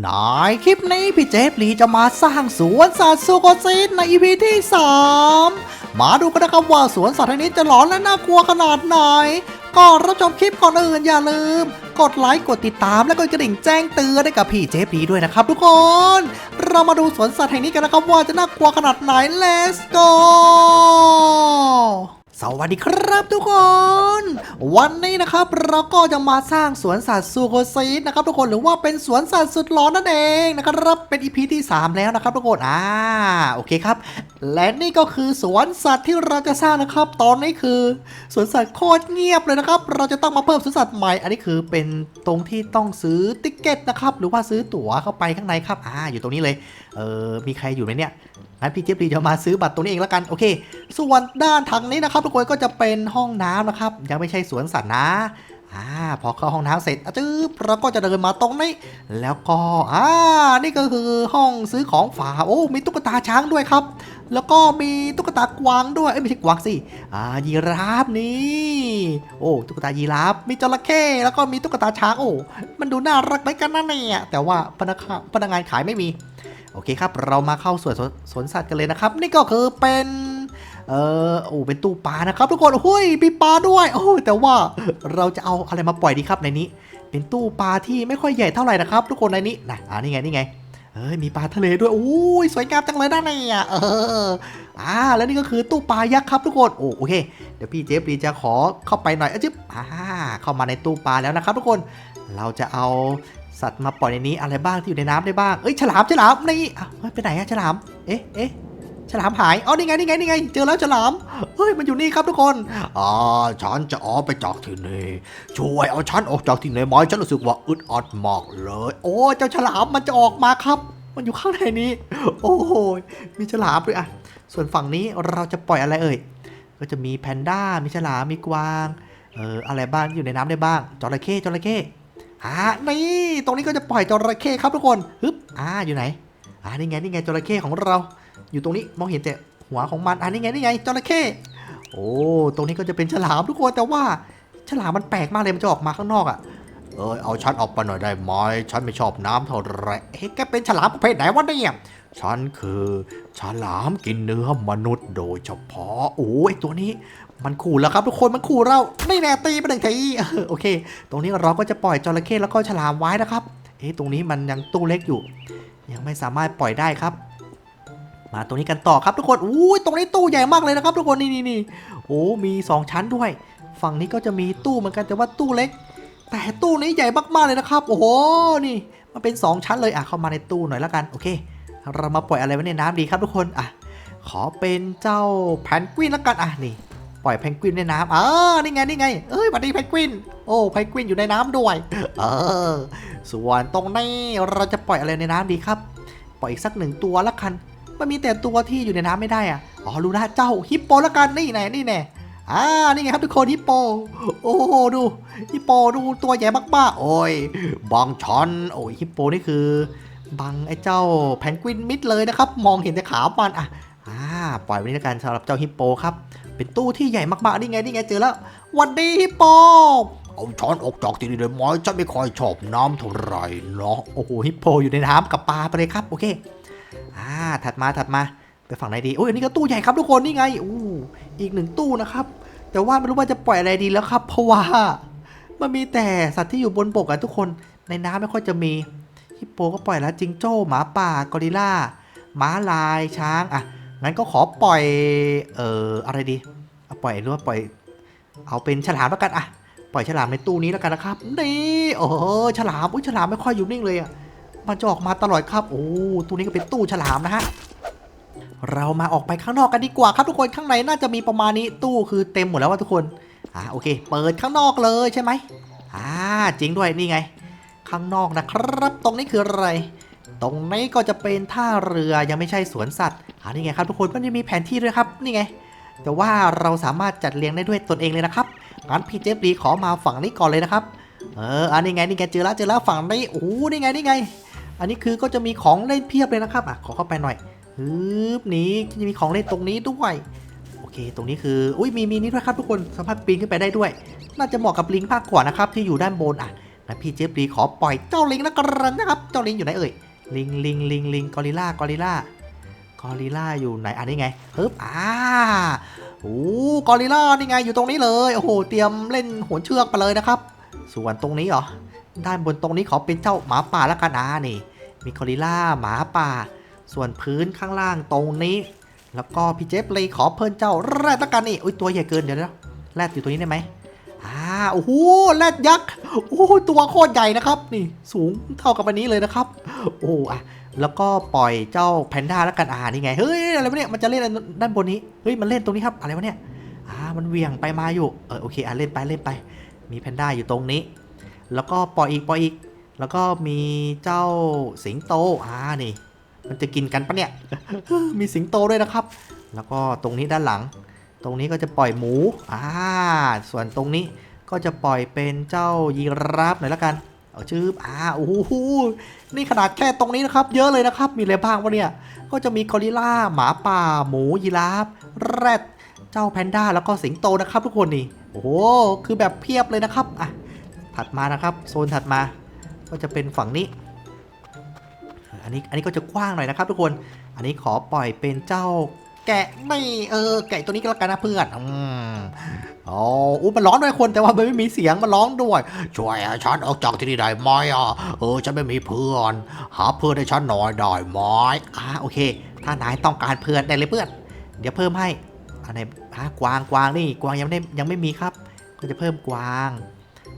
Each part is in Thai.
ในคลิปนี้พี่เจฟลีจะมาสร้างสวนสัตว์ซูโกซิตใน EP ที่ 3 มาดูกันนะครับว่าสวนสัตว์แห่งนี้จะหลอนและน่ากลัวขนาดไหนก่อนรับชมคลิปก่อนอื่นอย่าลืม กดไลค์กดติดตามและกดกระดิ่งแจ้งเตือนให้กับพี่เจฟลีด้วยนะครับทุกคน เรามาดูสวนสัตว์แห่งนี้กันนะครับว่าจะน่ากลัวขนาดไหน let's go สวัสดีครับทุกคน วันนี้นะครับเราก็จะมาสร้างสวนสัตว์ซูโกซีดนะครับทุกคนหรือว่าเป็นสวนสัตว์สุดหลอนนั่นเองนะครับเป็น EP ที่ 3 แล้วนะครับทุกคนอ่าโอเคครับ และนี่ก็คือสวนสัตว์ที่เราจะสร้างนะครับ ตอนนี้คือสวนสัตว์โคตรเงียบเลยนะครับ เราจะต้องมาเพิ่มสวนสัตว์ใหม่ อันนี้คือเป็นตรงที่ต้องซื้อติ๊กเก็ตนะครับหรือว่าซื้อตั๋วเข้าไปข้างในครับอ่าอยู่ตรงนี้เลยเออมีใครอยู่ไหมเนี่ย งั้นพี่เจี๊ยบดีจะมาซื้อบัตรตรงนี้เองแล้วกันโอเค ส่วนด้านทางนี้นะครับทุกคนก็จะเป็นห้องน้ำนะครับ ยังไม่ใช่สวนสัตว์นะอ่าพอเข้าห้องน้ำเสร็จจื๊บเราก็จะเดินมาตรงนี้ แล้วก็อ่านี่ก็คือห้องซื้อของฝาโอ้มีตุ๊กตาช้างด้วยครับ แล้วก็มีตุ๊กตากวางด้วยเอ้ยไม่ใช่กวางสิอ่ายีราฟนี่โอ้ตุ๊กตายีราฟมีจระเข้แล้วก็มีตุ๊กตาช้างโอ้มันดูน่ารักเหมือนกันนะเนี่ยแต่ว่าพนักพนักงานขายไม่มี โอเคครับ เรามาเข้าสวนสวนสวนสัตว์กันเลยนะครับ นี่ก็คือเป็นเออโอ้เป็นตู้ปลานะครับทุกคนหุ้ยมีปลาด้วย โอ้แต่ว่าเราจะเอาอะไรมาปล่อยดีครับในนี้ เป็นตู้ปลาที่ไม่ค่อยใหญ่เท่าไหร่นะครับ ทุกคนในนี้นะอ่านี่ไงนี่ไงเอ้ยมีปลาทะเลด้วยโอ้ยสวยงามจังเลยด้านในอะเอออ่าแล้วนี่ก็คือตู้ปลายักษ์ครับทุกคนโอ้โอเคเดี๋ยวพี่เจฟรีจะขอเข้าไปหน่อยอะจิ๊บอ่าเข้ามาในตู้ปลาแล้วนะครับ ทุกคนเราจะเอา สัตว์มาปล่อยในนี้อะไรบ้างที่อยู่ในน้ำได้บ้าง เอ้ยฉลามฉลามนี่อะเฮ้ยไปไหนอะฉลาม เอ๊ะเอ๊ะฉลามหายอ๋อนี่ไงนี่ไงนี่ไง เจอแล้วฉลาม เฮ้ย มันอยู่นี่ครับทุกคนอ่าฉันจะออกไปจากที่นี่ ช่วยเอาฉันออกจากที่นี่ไหมฉันรู้สึกว่าอึดอัดมากเลย โอ้ เจ้าฉลามมันจะออกมาครับ มันอยู่ข้างในนี้ โอ้โห มีฉลามด้วยอะส่วนฝั่งนี้เราจะปล่อยอะไรเอ่ย ก็จะมีแพนด้า มีฉลาม มีกวาง เออ อะไรบ้างที่อยู่ในน้ำได้บ้าง จระเข้ จระเข้ อ่านี่ตรงนี้ก็จะปล่อยจระเข้ครับทุกคนฮึบอ่าอยู่ไหนอ่านี่ไงนี่ไงจระเข้ของเรา อยู่ตรงนี้มองเห็นแต่หัวของมันอ่านี่ไงนี่ไงจระเข้โอ้ตรงนี้ก็จะเป็นฉลามทุกคนแต่ว่าฉลามมันแปลกมากเลยมันจะออกมาข้างนอกอะ่ะเออเอาฉันออกไปหน่อยได้ไหมฉันไม่ชอบน้ำเท่าไหรเฮ้ยแกเป็นฉลามประเภทไหนวะเนี่ยฉันคือฉลามกินเนื้อมนุษย์โดยเฉพาะโอ้ยตัวนี้ มันขู่แล้วครับทุกคนมันขู่เราไม่แน่ตีไปหนึ่งทีโอเค ตรงนี้เราก็จะปล่อยจระเข้แล้วก็ฉลามไว้นะครับ เอ๊ะตรงนี้มันยังตู้เล็กอยู่ ยังไม่สามารถปล่อยได้ครับ มาตรงนี้กันต่อครับทุกคนอู้ยตรงนี้ตู้ใหญ่มากเลยนะครับ ทุกคนนี่นี่นี่โอ้มีสองชั้นด้วย ฝั่งนี้ก็จะมีตู้เหมือนกันแต่ว่าตู้เล็ก แต่ตู้นี้ใหญ่มากๆเลยนะครับโอ้โหนี่ มันเป็นสองชั้นเลยอะเข้ามาในตู้หน่อยแล้วกันโอเค เรามาปล่อยอะไรไว้ในน้ำดีครับทุกคนอะขอเป็นเจ้าแพนกวินแล้วกันอะนี่ ปล่อยแพนกวินในน้ำอ่านี่ไงนี่ไงเอ้ยสวัสดีแพนกวิน โอ้แพนกวินอยู่ในน้ำด้วย เออ ส่วนตรงนี้เราจะปล่อยอะไรในน้ำดีครับ ปล่อยอีกสักหนึ่งตัวละกันมันมีแต่ตัวที่อยู่ในน้ำไม่ได้อะอ๋อรู้ล้วเจ้าฮิปโปละกันนี่แน่นี่แน่อ่านี่ไงครับทุกคนฮิปโป โอ้โหดูฮิปโปดูตัวใหญ่มากๆโอ้ยบางช้อนโอ้ยฮิปโปนี่คือบังไอ้เจ้าแพนกวินมิดเลยนะครับ มองเห็นแต่ขามันอะอ่าปล่อยไว้นี่ละกันสำหรับเจ้าฮิปโปครับ เป็นตู้ที่ใหญ่มากๆ นี่ไงนี่ไงเจอแล้ววันดีฮิปโปเอาช้อนออกจากที่นี่เลยไหมฉันไม่ค่อยชอบน้ำเท่าไหร่เนาะโอ้โหฮิปโปอยู่ในน้ำกับปลาไปเลยครับโอเคอ่าถัดมาถัดมาไปฝั่งไหนดีโอ้ยอันนี้ก็ตู้ใหญ่ครับทุกคนนี่ไงอู้อีกหนึ่งตู้นะครับ แต่ว่าไม่รู้ว่าจะปล่อยอะไรดีแล้วครับเพราะว่ามันมีแต่สัตว์ที่อยู่บนบกอะทุกคนในน้ำไม่ค่อยจะมีฮิปโปก็ปล่อยแล้วจิงโจ้หมาป่ากอริลล่าม้าลายช้างอะ งั้นก็ขอปล่อย เอ่อ อะไรดี เอาปล่อยหรือว่าปล่อย เอาเป็นฉลามแล้วกันอะปล่อยฉลามในตู้นี้แล้วกันนะครับ นี่ โอ้ฉลาม อุ้ยฉลามไม่ค่อยอยู่นิ่งเลยอะมันจะออกมาตลอดครับ โอ้ ตู้นี้ก็เป็นตู้ฉลามนะฮะ เรามาออกไปข้างนอกกันดีกว่าครับทุกคน ข้างในน่าจะมีประมาณนี้ ตู้คือเต็มหมดแล้วว่าทุกคน อ่าโอเค เปิดข้างนอกเลยใช่ไหมอ่าจริงด้วย นี่ไง ข้างนอกนะครับ ตรงนี้คืออะไร ตรงนี้ก็จะเป็นท่าเรือยังไม่ใช่สวนสัตว์อ่านี่ไงครับทุกคนมันจะมีแผนที่ด้วยครับนี่ไง แต่ว่าเราสามารถจัดเรียงได้ด้วยตนเองเลยนะครับงั้นพี่เจฟรีขอมาฝั่งนี้ก่อนเลยนะครับเอออันนี้ไงนี่ไงเจอแล้วเจอแล้วฝั่งนี้โอ้โหนี่ไงนี่ไง อันนี้คือก็จะมีของเล่นเพียบเลยนะครับอะขอเข้าไปหน่อยฮึบนี้จะมีของเล่นตรงนี้ด้วยโอเค ตรงนี้คืออุ้ยมีมีนี่ด้วยครับทุกคนสามารถปีนขึ้นไปได้ด้วย น่าจะเหมาะกับลิงมากกว่านะครับที่อยู่ด้านบนอะนและพี่เจฟรีขอปล่อยเจ้าลิงแล้วกันนะครับ เจ้าลิงอยู่ไหนเอ่ย ลิงลิงลิงลิงกอริล่ากอริล่ากอริลล่อยู่ไหนอันนี้ไงฮึบอ่าโอ้กอริล่านี่ไงอยู่ตรงนี้เลยโอ้โหเตรียมเล่นโหนเชือกไปเลยนะครับ ส่วนตรงนี้เหรอด้านบนตรงนี้ขอเป็นเจ้าหมาป่าแล้วกันอ่านี่ มีกอริล่าหมาป่า ส่วนพื้นข้างล่างตรงนี้ แล้วก็พี่เจฟเลยขอเพิ่นเจ้าแรดละกันนี่อุ้ยตัวใหญ่เกินเดี๋ยวนะแรดอยู่ตรงนี้ได้ไหม อ่าโอ้โหแรดยักษ์โอ้ตัวโคตรใหญ่นะครับ นี่สูงเท่ากับอันนี้เลยนะครับ โอ้อะแล้วก็ปล่อยเจ้าแพนด้าแล้วกันอ่านี่ไงเฮ้ยอะไรวะเนี่ยมันจะเล่นด้านบนนี้เฮ้ยมันเล่นตรงนี้ครับอะไรวะเนี่ยอ่ามันเวียงไปมาอยู่เออโอเคอะเล่นไปเล่นไป มีแพนด้าอยู่ตรงนี้ แล้วก็ปล่อยอีกปล่อยอีก แล้วก็มีเจ้าสิงโตอ่านี่ มันจะกินกันปะเนี่ยมีสิงโตด้วยนะครับ แล้วก็ตรงนี้ด้านหลัง ตรงนี้ก็จะปล่อยหมู อ่า ส่วนตรงนี้ก็จะปล่อยเป็นเจ้ายีราฟหน่อยละกัน เอาชื่ออ่า โอ้โห นี่ขนาดแค่ตรงนี้นะครับ เยอะเลยนะครับ มีอะไรบ้างวะเนี่ย ก็จะมีกอริลล่าหมาป่า หมู ยีราฟ แรด เจ้าแพนด้า แล้วก็สิงโตนะครับทุกคนนี่ โอ้โห คือแบบเพียบเลยนะครับ อะ ถัดมานะครับ โซนถัดมา ก็จะเป็นฝั่งนี้ อันนี้ อันนี้ก็จะกว้างหน่อยนะครับ ทุกคน อันนี้ขอปล่อยเป็นเจ้า แกะไม่เออแกะตัวนี้ก็แล้วกันนะเพื่อนอืมอ๋ออู้มันร้องด้วยคนแต่ว่ามันไม่มีเสียงมันร้องด้วย ช่วยให้ฉันออกจากที่นี่ได้ไหมอะเออฉันไม่มีเพื่อน หาเพื่อนให้ฉันหน่อยได้ไหมอ่าโอเค ถ้านายต้องการเพื่อนได้เลยเพื่อน เดี๋ยวเพิ่มให้อันไหนฮะกวางกวางนี่กวางยังไม่ได้ยังไม่มีครับก็จะเพิ่มกวาง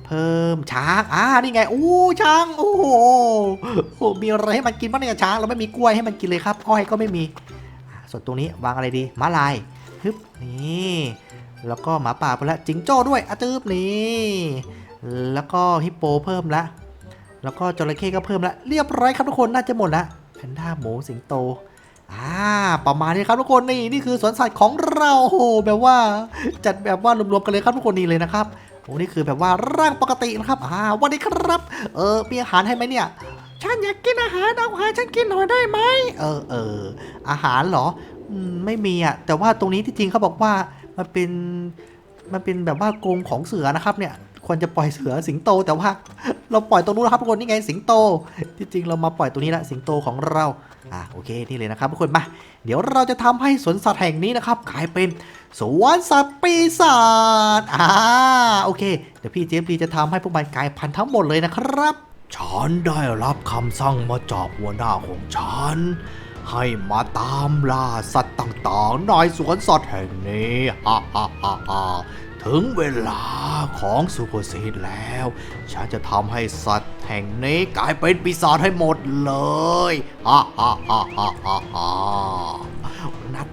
เพิ่มช้างอ่านี่ไงอู้ช้างโอ้โหมีอะไรให้มันกินบ้างเนี่ยช้างเราไม่มีกล้วยให้มันกินเลยครับอ้อยก็ไม่มี ส่วนตรงนี้วางอะไรดีม้าลายฮึบนี่แล้วก็หมาป่าไปล้วจิงโจ้ด้วยอะจืบนี่แล้วก็ฮิปโปเพิ่มละ แล้วก็จระเข้ก็เพิ่มละ เรียบร้อยครับทุกคนน่าจะหมดละแพนด้าหมูสิงโตอ่าประมาณนี้ครับทุกคนนี่นี่คือสวนสัตว์ของเราโอ้โหแบบว่า จัดแบบว่ารวมๆกันเลยครับทุกคนนี่เลยนะครับโอ้นี่คือแบบว่าร่างปกตินะครับอ่าวันนี้ครับ เออมีอาหารให้ไหมเนี่ย ฉันอยากกินอาหารเอาอาหารฉันกินหน่อยได้ไหมเออเอออาหารเหรออืมไม่มีอะแต่ว่าตรงนี้ที่จริงเขาบอกว่ามันเป็นมันเป็นแบบว่ากรงของเสือนะครับเนี่ยควรจะปล่อยเสือสิงโต แต่ว่า เราปล่อยตรงนู้นนะครับทุกคนนี่ไงสิงโต ที่จริงเรามาปล่อยตรงนี้ละสิงโตของเราอ่าโอเคนี่เลยนะครับทุกคนมาเดี๋ยวเราจะทำให้สวนสัตว์แห่งนี้นะครับกลายเป็นสวนสัตว์ปีศาจอ่าโอเคเดี๋ยวพี่เจฟดีจะทำให้พวกมันกลายพันธุ์ทั้งหมดเลยนะครับ ฉันได้รับคำสั่งมาจากหัวหน้าของฉัน ให้มาตามล่าสัตว์ต่างๆในสวนสัตว์แห่งนี้ฮ่าฮ่าฮ่าฮ่าถึงเวลาของสุภสิทธิ์แล้ว ฉันจะทำให้สัตว์แห่งนี้กลายเป็นปีศาจให้หมดเลยฮ่าฮ่าฮ่าฮ่าฮ่าฮ่า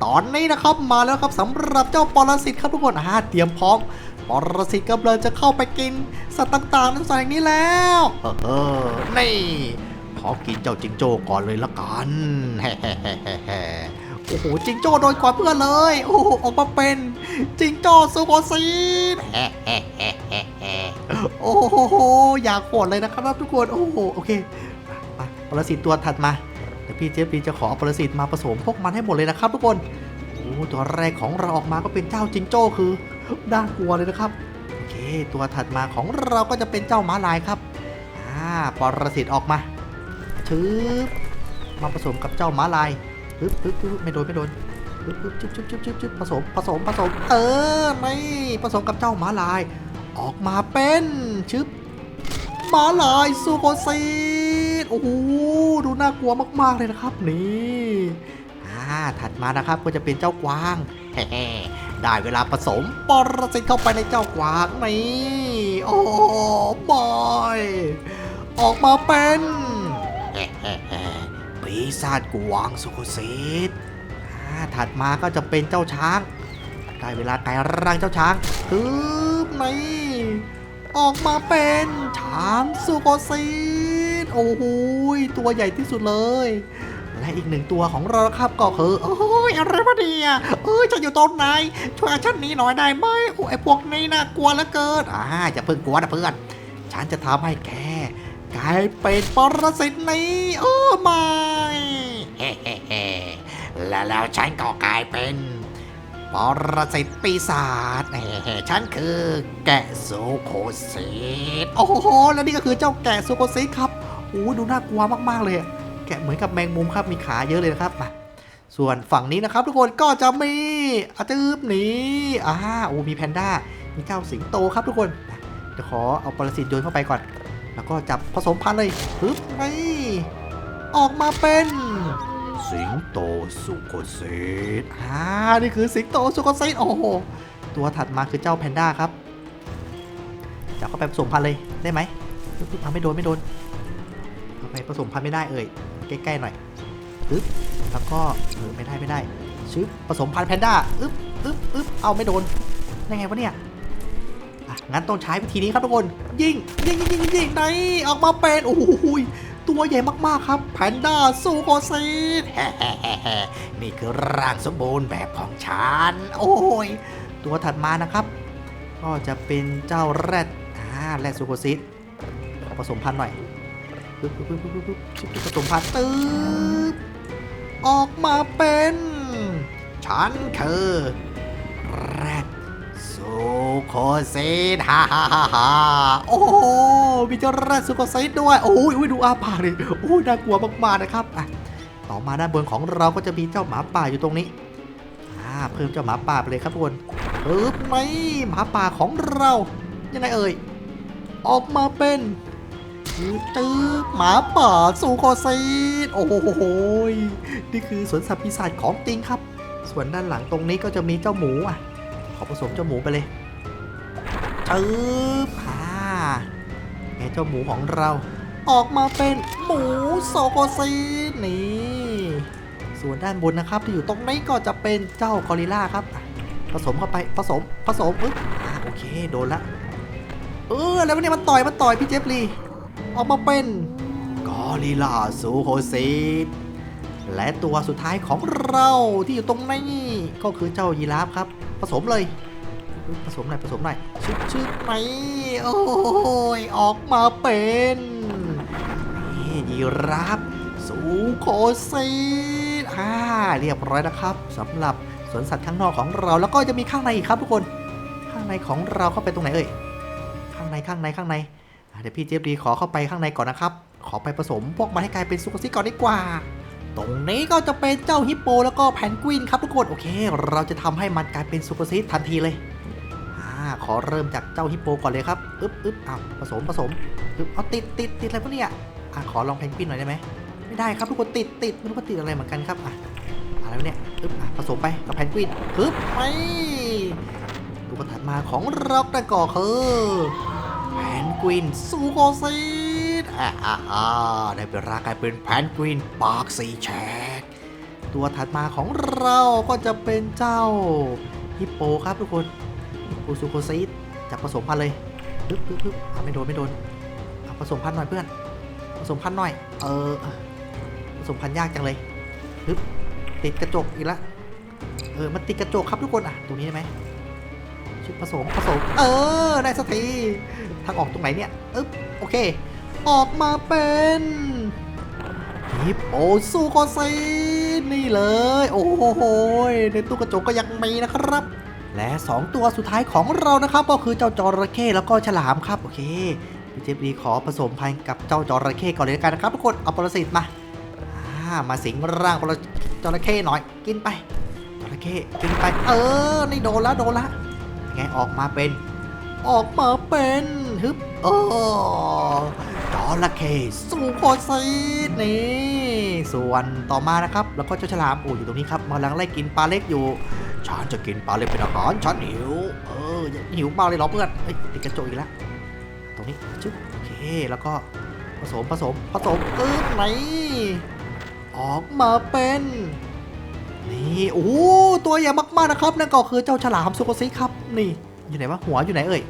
ตอนนี้นะครับมาแล้วครับสำหรับเจ้าปรสิตครับทุกคนอ่าเตรียมพร้อม ปรสิตกำลังจะเข้าไปกิน สัตว์ต่างๆในสวนแห่งนี้แล้วเออเออนี่ขอกินเจ้าจิงโจ้ก่อนเลยละกันแฮ่โอ้โหจิงโจ้โดนก่อนเพื่อนเลย โอ้โหออกมาเป็นจิงโจ้ซูโกซีดโอ้โหอยากโหดเลยนะครับทุกคนโอ้โหโอเคปรสิตตัวถัดมาเดี๋ยวพี่เจฟฟี่จะขอเอาปรสิตมาผสมพวกมันให้หมดเลยนะครับทุกคนโอ้ตัวแรกของเราออกมาก็เป็นเจ้าจิงโจ้คือ น่ากลัวเลยนะครับ โอเค ตัวถัดมาของเราก็จะเป็นเจ้าม้าลายครับ อ่าปรสิตออกมาชืบมาผสมกับเจ้าม้าลายปึ๊บปึ๊บปึ๊บไม่โดนไม่โดนปึ๊บปึ๊บจุ๊บจุ๊บจุ๊บจุ๊บชุบผสมผสมผสม เออไม่ผสมกับเจ้าม้าลาย ออกมาเป็นชึบม้าลายซูโกซีดโอ้โหดูน่ากลัวมากๆเลยนะครับนี่อ่าถัดมานะครับก็จะเป็นเจ้ากวางแฮ่ๆ ได้เวลาผสมปรสิตเข้าไปในเจ้ากวางนี่โอ้บอยออกมาเป็นปีศาจกวางสุขสิทธิ์ถัดมาก็จะเป็นเจ้าช้าง ได้เวลากลายร่างเจ้าช้างฮึบนี่ออกมาเป็นช้างสุโกซีดโอ้โหตัวใหญ่ที่สุดเลย และอีกหนึ่งตัวของเราครับก็คือโอ้ยอะไรวะเนี่ยเอ้ยจะอยู่ตรงไหนช่วยฉันหนี้หน่อยได้ไหมโอ้ยไอพวกนี้น่ากลัวเหลือเกินอ่าอย่าเพิ่งกลัวนะเพื่อน ฉันจะทำให้แกกลายเป็นปรสิตนี้โอ้ไม่เฮ้เฮ้เฮ้และแล้วฉันก็กลายเป็นปรสิตปีศาจฉันคือแกะซูโคซิตโอ้โห แล้วนี่ก็คือเจ้าแกะซูโคซิตครับโอ้ดูน่ากลัวมาก ๆ เลย กะเหมือนกับแมงมุมครับมีขาเยอะเลยนะครับมาส่วนฝั่งนี้นะครับ ทุกคนก็จะมีอาจืบหนีอ่าโอ้มีแพนด้ามีเจ้าสิงโตครับทุกคนนะเดี๋ยวขอเอาปรสิตโยนเข้าไปก่อน แล้วก็จับผสมพันธุ์เลยปึ๊บไม่ออกมาเป็น สิงโตสุโกเซตอ่านี่คือสิงโตสุโกเซตโอ้โหตัวถัดมาคือเจ้าแพนด้าครับจับเข้าไปผสมพันธุ์เลยได้ไหมปึ๊บปึ๊บเอาไม่โดนไม่โดนทำไมผสมพันธุ์ไม่ได้เอ่ย ใกล้ๆหน่อยปึ๊บแล้วก็เออไม่ได้ไม่ได้ชึบผสมพันธุ์แพนด้าอึ๊บอึ๊บอึ๊บเอาไม่โดนได้ไงวะเนี่ยอะงั้นต้องใช้วิธีนี้ครับทุกคนยิงยิงยิงยิงยิงไหนออกมาเป็นโอ้โหยตัวใหญ่มากๆครับแพนด้าซูโคซีดนี่คือร่างสมบูรณ์แบบของฉันโอ้ยตัวถัดมานะครับ ก็จะเป็นเจ้าแรดอ่าแรดซูโคซีดผสมพันธุ์หน่อย ปึ๊บปึ๊บปึ๊บปึ๊บปึ๊บชิบผสมพันธุ์ตึ๊บออกมาเป็น ฉันคือแรดสุโคซิตฮ่าฮ่าฮ่าฮ่าโอ้โหมีเจ้าแรดสุโคซิตด้วย โอ้ยดูอาปากเลยโอ้ยน่ากลัวมากๆนะครับอะต่อมาด้านบนของเราก็จะมีเจ้าหมาป่าอยู่ตรงนี้อ่าเพิ่มเจ้าหมาป่าไปเลยครับทุกคนปึ๊บไหมหมาป่าของเรายังไงเอ่ยออกมาเป็น จื้อหมาป่าสุโคซิตโอ้โหนี่คือสวนสัตว์ปีศาจของจริงครับ ส่วนด้านหลังตรงนี้ก็จะมีเจ้าหมูอะ ขอผสมเจ้าหมูไปเลยจืบอ่าไงเจ้าหมูของเรา ออกมาเป็นหมูโซโกซีนนี่ส่วนด้านบนนะครับ ที่อยู่ตรงนี้ก็จะเป็นเจ้ากอริลลาครับ ผสมเข้าไปผสมผสมปึ๊บโอเคโดนละเออแล้วเนี่ยมันต่อยมันต่อยพี่เจฟลี ออกมาเป็นกอริลลาซูโคซีนและตัวสุดท้ายของเราที่อยู่ตรงนี้ก็คือเจ้ายีราฟครับ ผสมเลย ผสมหน่อยผสมหน่อยชึบชึบไปโอ้ยออกมาเป็นนี่ยีราฟสูโคซีดอ่าเรียบร้อยนะครับสำหรับสวนสัตว์ข้างนอกของเราแล้วก็จะมีข้างในอีกครับทุกคน ข้างในของเราเข้าไปตรงไหนเอ่ยข้างในข้างในข้างใน เดี๋ยวพี่เจฟดีขอเข้าไปข้างในก่อนนะครับ ขอไปผสมพวกมันให้กลายเป็นซูโคซีก่อนดีกว่า ตรงนี้ก็จะเป็นเจ้าฮิปโปแล้วก็แพนกวินครับทุกคนโอเค เราจะทำให้มันกลายเป็นซูเปอร์ซีดทันทีเลยขอเริ่มจากเจ้าฮิปโปก่อนเลยครับอึ๊บอึ๊บอ้าวผสมผสมอึ๊บเอาติดติดติดอะไรพวกเนี้ยอะขอลองแพนกวินหน่อยได้ไหมไม่ได้ครับทุกคนติดติดไม่รู้ว่าติดอะไรเหมือนกันครับอะอะไรวะเนี่ยอึ๊บอะผสมไปกับแพนกวินอึ๊บไปตัวถัดมาของเราแต่ก่อคือ แพนกวินซูโกซีดอ่าอ่าได้เป็นรากลายเป็นแพนกวินปากสีแฉก ตัวถัดมาของเราก็จะเป็นเจ้าฮิปโปครับทุกคนฮิปโปซูโคซีดจับผสมพันธุ์เลยปึ๊บปึ๊บปึ๊บอะไม่โดนไม่โดนผสมพันธุ์หน่อยเพื่อน ผสมพันธุ์หน่อย เออ ผสมพันธุ์ยากจังเลยปึ๊บติดกระจกอีกละเออ มันติดกระจกครับทุกคนอะ ตรงนี้ได้ไหม ชุดผสมผสม เออ ได้สักทีทางออกตรงไหนเนี่ยอึ๊บโอเค ออกมาเป็นฮิปโปซูโคซีนี่เลย โอ้โหในตู้กระจกก็ยังมีนะครับ และ 2 ตัวสุดท้ายของเรานะครับ ก็คือเจ้าจระเข้แล้วก็ฉลามครับ โอเคพี่เจฟดีขอผสมพันธุ์กับเจ้าจระเข้ก่อนเลยกันนะครับทุกคนเอาปรสิตมาอ่ามาสิงร่างปรจระเข้หน่อย กินไปจระเข้กินไป เออ นี่โดนละโดนละ ไงออกมาเป็น ออกมาเป็นฮึบเออจอระเข้สูโคซีดนี่ ส่วนต่อมานะครับ แล้วก็เจ้าฉลามโอ้อยู่ตรงนี้ครับกำลังไล่กินปลาเล็กอยู่ฉันจะกินปลาเล็กเป็นอาหารฉันหิว เออหิวมากเลยหรอเพื่อนเอ้ยติดกระจกอีกแล้วตรงนี้ชึบโอเคแล้วก็ผสมผสมผสมอึ๊บไหนออกมาเป็น นี่โอ้ตัวใหญ่มากๆนะครับนั่นก็คือเจ้าฉลามซูโกซิครับ นี่อยู่ไหนวะหัวอยู่ไหนเอ่ย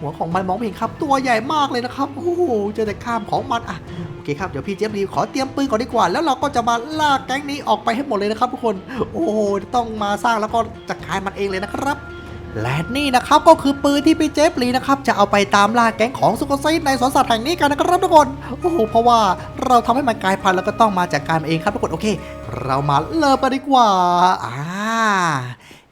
หัวของมันมองไม่เห็นครับ ตัวใหญ่มากเลยนะครับโอ้โหเจอแต่ข้ามของมันอะโอเคครับเดี๋ยวพี่เจฟดีขอเตรียมปืนก่อนดีกว่า แล้วเราก็จะมาล่าแก๊งนี้ออกไปให้หมดเลยนะครับทุกคนโอ้โหต้องมาสร้างแล้วก็จัดการมันเองเลยนะครับและนี่นะครับก็คือปืนที่พี่เจฟลีนะครับจะเอาไปตามล่าแก๊งของสุโกซีในสวนสัตว์แห่งนี้กันนะครับทุกคนโอ้โหเพราะว่าเราทำให้มันกลายพันธุ์แล้วก็ต้องมาจัดการเองครับทุกคนโอเค เรามาเริ่มกันดีกว่าอ่า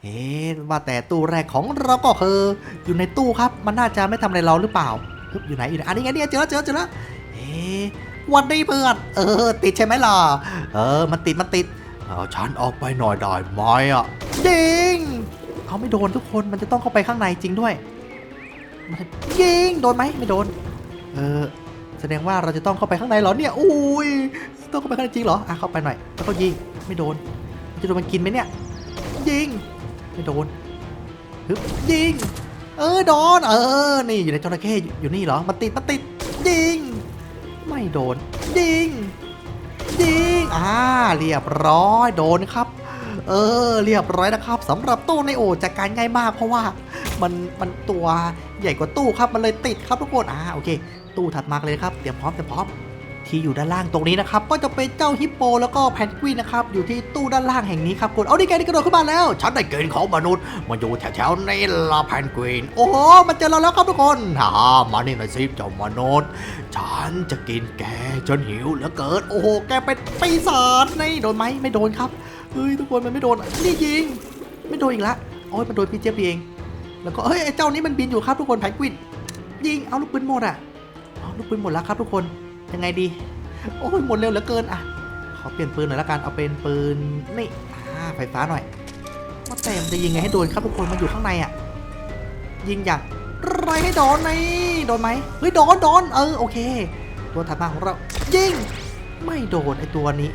เอ๊ะว่าแต่ตู้แรกของเราก็คืออยู่ในตู้ครับ มันน่าจะไม่ทำอะไรเราหรือเปล่าฮึบอยู่ไหนอยู่ไหนอันนี้ไงเนี่ยเจอแล้วเจอแล้วเจอแล้วเอ๊ะวันนี้เพื่อนเออ ติดใช่ไหมล่ะเออ มันติดมันติดเอาฉันออกไปหน่อยได้ไหมอะยิงเอาไม่โดนทุกคนมันจะต้องเข้าไปข้างในจริงด้วยยิงโดนไหมไม่โดน เออแสดงว่าเราจะต้องเข้าไปข้างในเหรอเนี่ยอุ้ยต้องเข้าไปข้างในจริงเหรออะเข้าไปหน่อยแล้วก็ยิงไม่โดนจะโดนมันกินไหมเนี่ยยิง ไม่โดนฮึบยิง เออโดน เออ นี่อยู่ในจระเข้อยู่นี่เหรอ มันติดมันติด ยิง ไม่โดน ยิง ยิง อ่า เรียบร้อย โดนครับ เออ เรียบร้อยนะครับสำหรับตู้ในโอจัดการง่ายมากเพราะว่ามันมันตัวใหญ่กว่าตู้ครับ มันเลยติดครับทุกคน อ่า โอเค ตู้ถัดมาเลยครับ เตรียมพร้อม เตรียมพร้อม ที่อยู่ด้านล่างตรงนี้นะครับก็จะเป็นเจ้าฮิปโปแล้วก็แพนกวินนะครับอยู่ที่ตู้ด้านล่างแห่งนี้ครับคุณเอาดิแกนี่กระโดดขึ้นมาแล้ว ฉันได้เกณฑ์ของมนุษย์มาอยู่แถวๆนี้ละแพนกวินโอ้โหมันเจอเราแล้วครับทุกคนฮ่ามานี่หน่อยสิเจ้ามนุษย์ ฉันจะกินแกฉันหิวเหลือเกินโอ้โหแกเป็นปีศาจนี่โดนไหมไม่โดนครับเฮ้ยทุกคนมันไม่โดนนี่ยิง ไม่โดนอีกละโอ้ยมันโดนพี่เจี๊ยบเองแล้วก็เฮ้ยไอ้เจ้านี้มันบินอยู่ครับทุกคนแพนกวินยิงเอาลูกปืนหมดอะเอาลูกปืนหมดแล้วครับทุกคน ยังไงดี โอ้ยหมดเร็วเหลือเกินอะขอเปลี่ยนปืนหน่อยละกันเอาเป็นปืนนี่อ่าไฟฟ้าหน่อยว่าแต่มันจะยิงไงให้โดนครับทุกคนมันอยู่ข้างในอะ ยิงอย่างไรให้โดนนี่โดนไหมเฮ้ยโดนโดนเออโอเค ตัวถัดมาของเรา ยิง ไม่โดนไอตัวนี้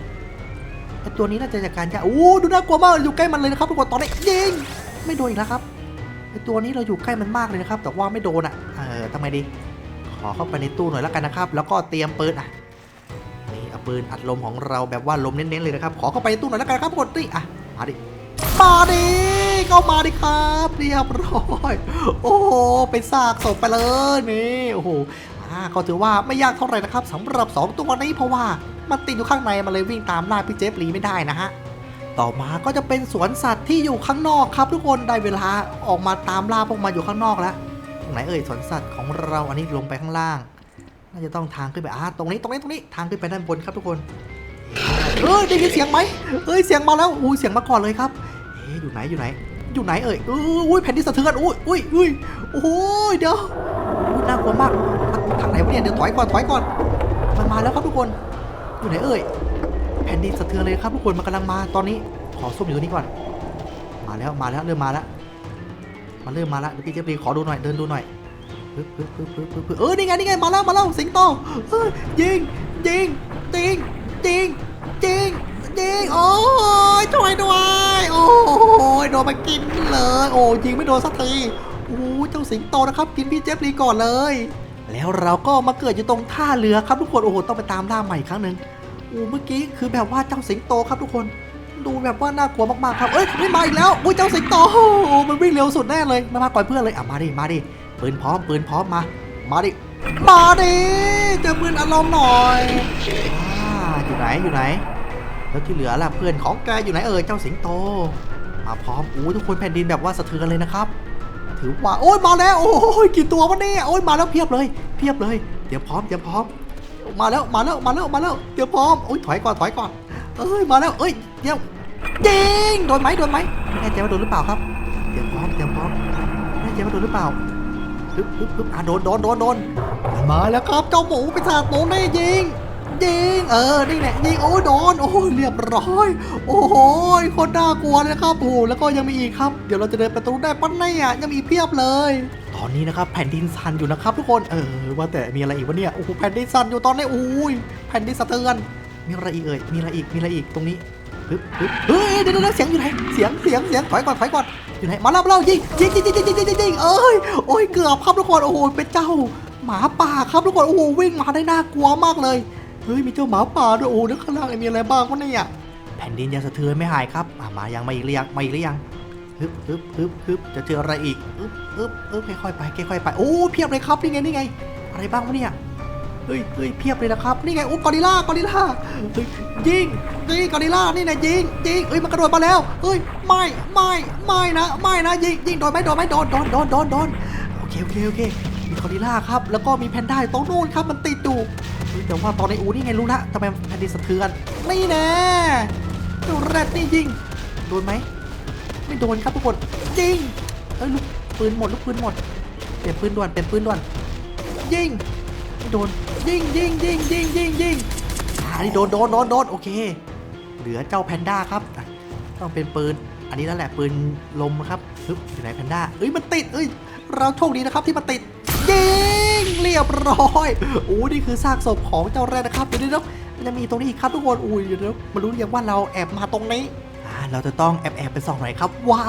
ไอตัวนี้น่าจะจากการยากโอ้ดูน่ากลัวมากอยู่ใกล้มันเลยนะครับทุกคนตอนนี้ยิงไม่โดนอีกแล้วครับไอตัวนี้เราอยู่ใกล้มันมากเลยนะครับ แต่ว่าไม่โดนอะเออทำไมดี ขอเข้าไปในตู้หน่อยแล้วกันนะครับ แล้วก็เตรียมปืนอะนี่เอาปืนอัดลมของเราแบบว่าลมเน้นๆเลยนะครับ ขอเข้าไปในตู้หน่อยแล้วกันครับทุกคนนี่อะมาดิมาดิเข้ามาดิครับเรียบร้อยโอ้โหไปซากศพไปเลยนี่โอ้โหอ่าก็ถือว่าไม่ยากเท่าไหร่นะครับสำหรับสองตัวนี้เพราะว่ามันติดอยู่ข้างในมันเลยวิ่งตามล่าพี่เจฟลีไม่ได้นะฮะต่อมาก็จะเป็นสวนสัตว์ที่อยู่ข้างนอกครับ ทุกคนได้เวลาออกมาตามล่าพวกมันอยู่ข้างนอกแล้ว ตรงไหนเอ่ยสวนสัตว์ของเราอันนี้ลงไปข้างล่าง น่าจะต้องทางขึ้นไปอ่าตรงนี้ตรงนี้ตรงนี้ทางขึ้นไปด้านบนครับทุกคนเอ้ยได้ยินเสียงไหมเอ้ยเสียงมาแล้วอุ้ยเสียงมาก่อนเลยครับเอ๊อยู่ไหนอยู่ไหน อยู่ไหนเอ่ยอุ้ยอุ้ยแผ่นดินสะเทือนอุ้ยอุ้ยอุ้ยโอ้ยเดี๋ยวน่ากลัวมากมันทางไหนวะเนี่ยเดี๋ยวถอยก่อนถอยก่อนมันมาแล้วครับทุกคนอยู่ไหนเอ่ยแผ่นดินสะเทือนเลยครับทุกคนมันกำลังมาตอนนี้ขอส้มอยู่ตรงนี้ก่อน มาแล้วมาแล้วเริ่มมาแล้ว มันเริ่มมาล้วเดี๋ยวพี่เจฟรีขอดูหน่อยเดินดูหน่อยเออนี่ไงนี่ไงมาแล้วมาแล้วสิงโตยิงยิงยิงยิงยิงยิงโอ้ยช่วยด้วยโอ้ยโดนมากินเลยโอ้ยิงไม่โดนสักทีโอ้เจ้าสิงโตนะครับ กินพี่เจฟรีก่อนเลย แล้วเราก็มาเกิดอยู่ตรงท่าเรือครับทุกคนโอ้โหต้องไปตามล่าใหม่อีกครั้งหนึ่งโอ้เมื่อกี้คือแบบว่าเจ้าสิงโตครับทุกคน ดูแบบว่าน่ากลัวมากๆครับ เอ้ยไม่มาอีกแล้วอุ้ยเจ้าสิงโตมันวิ่งเร็วสุดแน่เลยมามาก่อนเพื่อนเลยอะมาดิมาดิปืนพร้อมปืนพร้อมมา มาดิมาดิเจอปืนอารมณ์หน่อยอ่าอยู่ไหนอยู่ไหน แล้วที่เหลือล่ะเพื่อนของแกอยู่ไหนเอ่ยเจ้าสิงโตมาพร้อมอู้ทุกคนแผ่นดินแบบว่าสะเทือนเลยนะครับ ถือว่าโอ้ยมาแล้วโอ้ยกี่ตัววะเนี่ยโอ้ยมาแล้วเพียบเลย เพียบเลยเตรียมพร้อมเตรียมพร้อมมาแล้วมาแล้วมาแล้วมาแล้วเตรียมพร้อมโอ้ยถอยก่อนถอยก่อน เอ้ยมาแล้วเอ้ยเดี๋ยวยิงโดนไหมโดนไหมไม่แน่ใจว่าโดนหรือเปล่าครับเตรียมพร้อมเตรียมพร้อมไม่แน่ใจว่าโดนหรือเปล่าปึ๊บปึ๊บปึ๊บอะโดนโดนโดนโดนมาแล้วครับเจ้าหมูไปสาดหมูได้ยิงยิงเออนี่แหละยิงโอ้ยโดนโอ้เรียบร้อย โอ้โหคนน่ากลัวเลยนะครับโอ้แล้วก็ยังมีอีกครับเดี๋ยวเราจะเดินประตูได้ปะเนี่ยยังมีเพียบเลย ตอนนี้นะครับแผ่นดินสั่นอยู่นะครับทุกคนเออว่าแต่มีอะไรอีกวะเนี่ยโอ้โหแผ่นดินสั่นอยู่ตอนนี้โอ้ยแผ่นดินสะเทือน มีอะไรอีกเอ่ย มีอะไรอีก มีอะไรอีก ตรงนี้ปึ๊บปึ๊บเฮ้ยเดี๋ยวเดี๋ยวเสียงอยู่ไหน เสียง เสียง เสียงถอยก่อนถอยก่อน อยู่ไหน มาแล้วมาแล้วยิงยิงยิงยิงยิงยิงยิงเอ้ย โอ้ย เกือบครับทุกคน โอ้โห เป็นเจ้า หมาป่าครับทุกคน โอ้โห วิ่งมาได้น่ากลัวมากเลย เฮ้ย มีเจ้าหมาป่าด้วย โอ้โหแล้วข้างล่างมีอะไรบ้างวะเนี่ย แผ่นดินยังสะเทือนไม่หายครับมายังมาอีกหรือยังมาอีกหรือยังฮึบฮึบฮึบฮึบจะเจออะไรอีกฮึบฮึบฮึบค่อยๆไป ค่อยๆไป โอ้ เพียบเลยครับ นี่ไง นี่ไง อะไรบ้างวะเนี่ย เฮ้ยเฮ้ยเพียบเลยนะครับ นี่ไงโอ้กอริลลากอริลลาเฮ้ยยิงยิงกอริลลานี่นะยิงยิงเอ้ย มันกระโดดมาแล้วเฮ้ย ไม่ ไม่ ไม่นะ ไม่นะ ยิงยิงโดนไหมโดนไหมโดนโดนโดนโดนโดนโอเค โอเค โอเค มีกอริลลาครับ แล้วก็มีแพนด้าตรงนู้นครับ มันติดอยู่เฮ้ยแต่ว่าตอนในอูนี่ไงรู้ละทำไมแผ่นดินสะเทือน นี่แน่ดูแรดนี่ยิง โดนไหม ไม่โดนครับทุกคนยิงเอ้ยลูกปืนหมด ลูกปืนหมด เปลี่ยนปืนด่วน เปลี่ยนปืนด่วน ยิง โดนยิงยิงยิงยิงยิงยิงอ่านี่โดนโดนโดนโดนโอเค เหลือเจ้าแพนด้าครับ ต้องเป็นปืน อันนี้นั่นแหละปืนลมครับฮึบอยู่ไหนแพนด้าเอ้ยมันติดเอ้ยเราโชคดีนะครับที่มันติดยิงเรียบร้อยโอ้นี่คือซากศพของเจ้าแรดนะครับเดี๋ยวเดี๋ยวมันจะมีตรงนี้อีกครับทุกคนอุ้ยเดี๋ยวมารู้หรือยังว่าเราแอบมาตรงนี้อ่าเราจะต้องแอบแอบไปส่องหน่อยครับว่า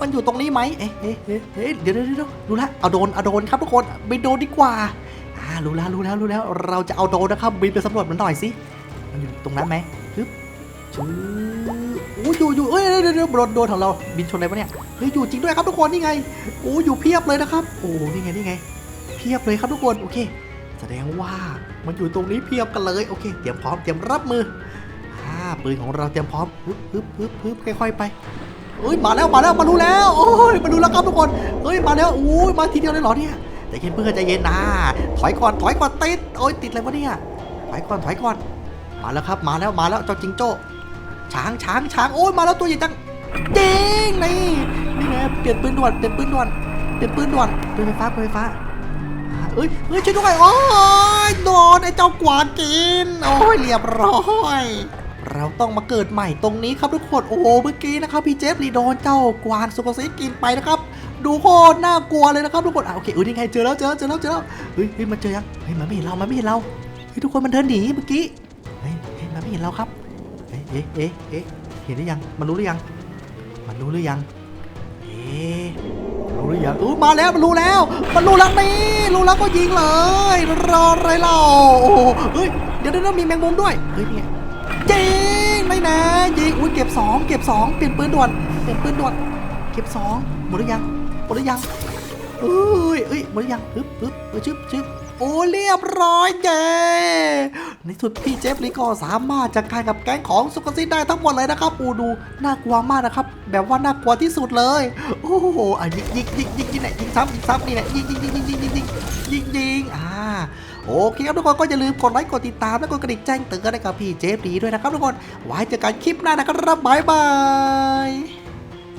มันอยู่ตรงนี้ไหมเอ๊ะเอ๊ะเอ๊ะเดี๋ยวเดี๋ยวดูละเอาโดนเอาโดนครับทุกคนไปโดนดีกว่าารู้แล้วรู้แล้วรู้แล้ว เราจะเอาโดรนนะครับบินไปสำรวจมันหน่อยสิมันอยู่ตรงนั้นไหมฮึบชื่อโอ้ยอยู่อยู่เอ้ยเดี๋ยวเดี๋ยวโดนโดนของเราบินชนอะไรปะเนี่ยเฮ้ยอยู่จริงด้วยครับทุกคนนี่ไงโอ้อยู่เพียบเลยนะครับ โอ้นี่ไงนี่ไง เพียบเลยครับทุกคนโอเค แสดงว่ามันอยู่ตรงนี้เพียบกันเลยโอเคเตรียมพร้อมเตรียมรับมืออ่าปืนของเราเตรียมพร้อมฮึบฮึบฮึบฮึบค่อยๆไปเอ้ยมาแล้วมาแล้วมารู้แล้วโอ้ยมาดูแล้วครับทุกคนเฮ้ยมาแล้วโอ้ยมาทีเดียวเลยเหรอเนี่ย ใจเย็นเพื่อนใจเย็นนะถอยก่อนถอยก่อนติดโอ้ยติดอะไรวะเนี่ยถอยก่อนถอยก่อน มาแล้วครับมาแล้วมาแล้วเจ้าจิงโจ้ช้างช้างช้างโอ้ยมาแล้วตัวใหญ่จังเด้งนี่นี่ไงเปลี่ยนปืนด่วนเปลี่ยนปืนด่วนเปลี่ยนปืนด่วนปืนไฟฟ้าปืนไฟฟ้าเอ้ยเฮ้ยช่วยด้วยโอ้ยโดนไอ้เจ้ากวางกินโอ้ยเรียบร้อยเราต้องมาเกิดใหม่ตรงนี้ครับทุกคนโอ้โหเมื่อกี้นะครับพี่เจฟรีโดนเจ้ากวางสุกซิกินไปนะครับ ดูโคตรน่ากลัวเลยนะครับทุกคนอะโอเคเออนี่ไงเจอแล้วเจอแล้วเจอแล้วเจอแล้วเฮ้ยเฮ้ยมันเจอยังเฮ้ยมันไม่เห็นเรามันไม่เห็นเราเฮ้ยทุกคนมันเดินหนีเมื่อกี้เฮ้ยเฮ้ยมันไม่เห็นเราครับเอ๊ะเอ๊ะเอ๊ะเอ๊ะเห็นหรือยังมันรู้หรือยัง มันรู้หรือยังเอ๊ะรู้หรือยังอู้มาแล้วมันรู้แล้ว มันรู้แล้วนี่รู้แล้วก็ยิงเลยรออะไรเราโอ้เฮ้ยเดี๋ยวเดี๋ยวมีแมงมุมด้วยเฮ้ยนี่ไงยิงไม่นะยิงอุ้ยเก็บสองเก็บสองเปลี่ยนปืนด่วนเปลี่ยนปืนด่วนเก็บสองหมดหรือยัง มดหรือยังเอ้ยเอ้ยหมดหรือยังฮึบฮึบเออชึบชึบโอ้เรียบร้อยเย้ในที่สุดพี่เจฟลีก็สามารถจัดการกับแก๊งของสุกซินได้ทั้งหมดเลยนะครับอูดูน่ากลัวมากนะครับ แบบว่าน่ากลัวที่สุดเลย โอ้โหอะยิงยิงยิงยิงยิงไหนยิงซ้ำยิงซ้ำนี่แหละยิงยิงยิงยิงยิงยิงยิงยิงยิงอ่าโอเคครับทุกคนก็อย่าลืมกดไลค์กดติดตามและกดกระดิ่งแจ้งเตือนให้กับพี่เจฟดีด้วยนะครับทุกคนไว้เจอกันคลิปหน้านะครับบ๊ายบาย